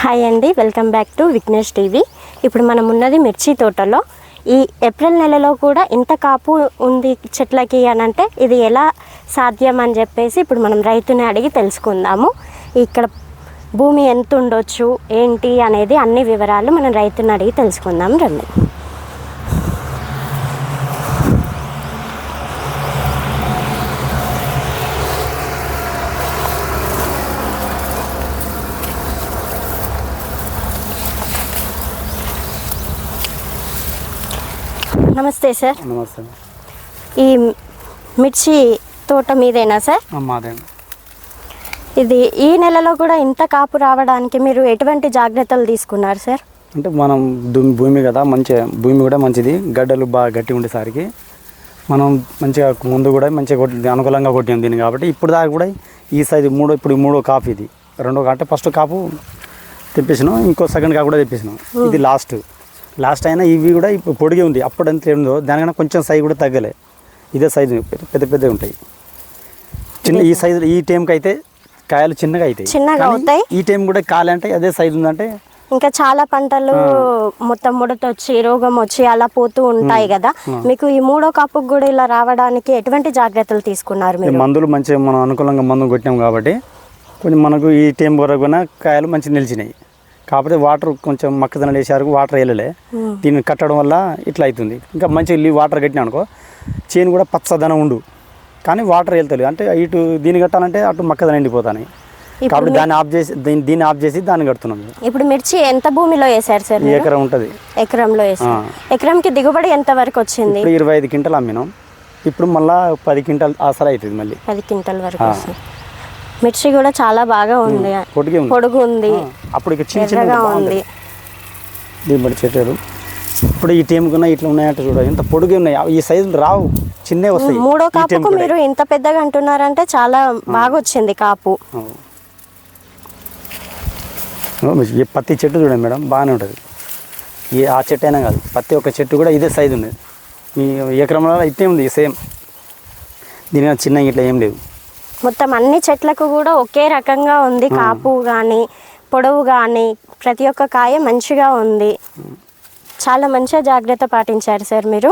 Hi అండి welcome back to Vignesh TV. ఇప్పుడు మనం ఉన్నది మిర్చి తోటలో. ఈ ఏప్రిల్ నెలలో కూడా ఇంత కాపు ఉంది చెట్లకి అని అంటే ఇది ఎలా సాధ్యం అని చెప్పేసి ఇప్పుడు మనం రైతుని అడిగి తెలుసుకుందాము. ఇక్కడ భూమి ఎంత ఉండొచ్చు ఏంటి అనేది అన్ని వివరాలు మనం రైతుని అడిగి తెలుసుకుందాం రండి. నమస్తే సార్. నమస్తే. ఈ మిర్చి తోట మీదేనా సార్? మాదే. ఇది ఈ నెలలో కూడా ఇంత కాపు రావడానికి మీరు ఎటువంటి జాగ్రత్తలు తీసుకున్నారు సార్? అంటే మనం భూమి కదా మంచిగా భూమి కూడా మంచిది. గడ్డలు బాగా గట్టి ఉండేసరికి మనం మంచిగా ముందు కూడా మంచిగా కొట్టి అనుకూలంగా కొట్టాం దీన్ని కాబట్టి ఇప్పుడు దాకా కూడా ఈ సైజు మూడో ఇప్పుడు మూడో కాపు ఇది. రెండో అంటే ఫస్ట్ కాపు తెప్పించినాం ఇంకో సెకండ్ కాపు కూడా తెప్పించినాం ఇది లాస్ట్ లాస్ట్ అయినా ఇవి కూడా ఇప్పుడు పొడిగే ఉంది. అప్పుడు ఎంత ఉందో దానికన్నా కొంచెం సైజు కూడా తగ్గలే. ఇదే సైజు పెద్ద పెద్దగా ఉంటాయి. చిన్న ఈ సైజు ఈ టైంకి అయితే కాయలు చిన్నగా అవుతాయి. చిన్నగా అవుతాయి. ఈ టైం కూడా కాలంటే అదే సైజు ఉందంటే ఇంకా చాలా పంటలు మొత్తం ముడత వచ్చి రోగం వచ్చి అలా పోతూ ఉంటాయి కదా. మీకు ఈ మూడో కాపుకు కూడా ఇలా రావడానికి ఎటువంటి జాగ్రత్తలు తీసుకున్నారు మీరు? మందులు మంచిగా మనం అనుకూలంగా మందు కొట్టాం కాబట్టి కొంచెం మనకు ఈ టైం వరకు కూడా కాయలు మంచిగా నిలిచినాయి. కాకపోతే వాటర్ కొంచెం మక్కదన వేసారు వాటర్ వెళ్ళలే దీన్ని కట్టడం వల్ల ఇట్లా అవుతుంది ఇంకా మంచిగా వాటర్ కట్టినా అనుకో చేను కూడా పచ్చదనం ఉండు. కానీ వాటర్ వెళ్తలేదు అంటే ఇటు దీన్ని కట్టాలంటే అటు మక్కదన ఎండిపోతాయి కాబట్టి దాన్ని ఆఫ్ చేసి దీన్ని దీన్ని ఆఫ్ చేసి దాన్ని కడుతున్నాం ఇప్పుడు మిర్చి ఎంత భూమిలో వేశారు సార్? ఎకరం ఉంటుంది. ఎకరంలో వేసారు ఎకరంకి దిగుబడి ఎంత వరకు వచ్చింది? ఇరవై ఐదు క్వింటలు అమ్మినాం. ఇప్పుడు మళ్ళీ పది క్వింటల్ ఆసరా అవుతుంది మళ్ళీ. పది క్వింటల్ వరకు మిర్చి కూడా చాలా బాగా ఉంది. పొడిగే ఉంది. పొడుగు ఉంది. ఆ, అప్పుడు ఇక చిన్న చిన్న ఎర్రగా ఉంది. దిగుబడి చెట్టారు ఇప్పుడు ఈ టైం కన్నా ఇట్లా ఉన్నాయంట చూడ ఇంత పొడుగు ఉన్నాయి. ఈ సైజులు రావు. చిన్నే వస్తాయి మూడో కాపుకు మీరు ఇంత పెద్దగా అంటున్నారంటే చాలా బాగా వచ్చింది కాపు. పత్తి చెట్టు చూడండి మేడం బాగానే ఉంటుంది. ఈ ఆ చెట్టు అయినా కాదు పత్తి ఒక చెట్టు కూడా ఇదే సైజు ఉంది. ఈ ఎకరంలో ఇట్టే ఉంది సేమ్ దీని చిన్న ఇట్లా ఏం లేదు మొత్తం అన్ని చెట్లకు కూడా ఒకే రకంగా ఉంది. కాపు కానీ పొడవు కానీ ప్రతి ఒక్క కాయ మంచిగా ఉంది. చాలా మంచిగా జాగ్రత్త పాటించారు సార్ మీరు.